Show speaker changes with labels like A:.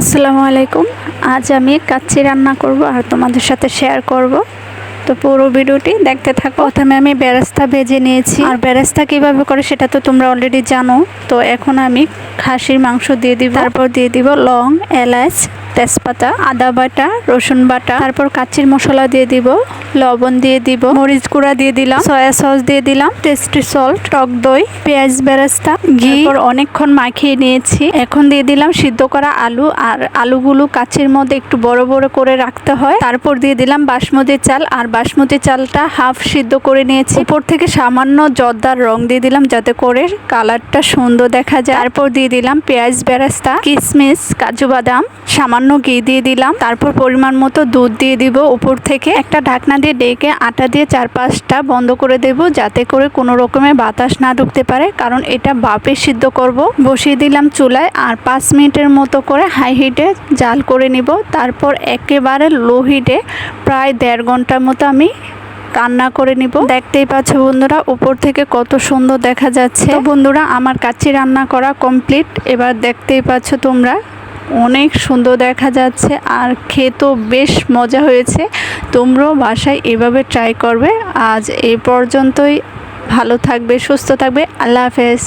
A: আসসালামু আলাইকুম। আজ আমি কাচ্চি রান্না করব আর তোমাদের সাথে শেয়ার করব। তো পুরো ভিডিওটি দেখতে থাকো। প্রথমে আমি ব্যারাস্তা ভেজে নিয়েছি। আর ব্যারাস্তা কীভাবে করে সেটা তো তোমরা অলরেডি জানো। তো এখন আমি খাসির মাংস দিয়ে দিব। তারপর দিয়ে দিব লং, এলাচ তেজপাতা আদা বাটা রসুন বাটা তারপর কাচ্চির মশলা দিয়ে দিব লবণ দিয়ে দিব মরিচ গুঁড়া দিয়ে দিলাম সয়া সস দিয়ে দিলাম টেস্টি সল্ট টক দই পেঁয়াজ বেরেস্তা ঘি অনেকক্ষণ মাখিয়ে নিয়েছি। এখন দিয়ে দিলাম সিদ্ধ করা আলু আর আলুগুলো কাচ্চির মধ্যে একটু বড় বড় করে রাখতে হয়। তারপর দিয়ে দিলাম বাসমতি চাল আর বাসমতি চালটা হাফ সিদ্ধ করে নিয়েছি। উপর থেকে সামান্য জর্দার রং দিয়ে দিলাম যাতে করে কালারটা সুন্দর দেখা যায়। তারপর দিয়ে দিলাম পেঁয়াজ বেরেস্তা কিশমিশ কাজু বাদাম সামান্য ঘি দিয়ে দিলাম। তারপর পরিমাণ মতো দুধ দিয়ে দিব উপর থেকে। একটা ঢাকনা দিয়ে ডেকে আটা দিয়ে চার পাঁচটা বন্ধ করে দেব যাতে করে কোনো রকমের বাতাস না ঢুকতে পারে। কারণ এটা বাপে সিদ্ধ করব। বসিয়ে দিলাম চুলায় আর পাঁচ মিনিটের মতো করে হাই হিটে জাল করে নিব। তারপর একেবারে লো হিটে প্রায় দেড় ঘণ্টার মতো আমি রান্না করে নিব। দেখতেই পাচ্ছ বন্ধুরা, উপর থেকে কত সুন্দর দেখা যাচ্ছে। বন্ধুরা, আমার কাচ্চি রান্না করা কমপ্লিট। এবার দেখতেই পাচ্ছ তোমরা অনেক সুন্দর দেখা যাচ্ছে আর খেতেও বেশ মজা হয়েছে। তোমরাও বাসায় এভাবে ট্রাই করবে। আজ এই পর্যন্তই। ভালো থাকবে, সুস্থ থাকবে। আল্লাহ হাফেজ।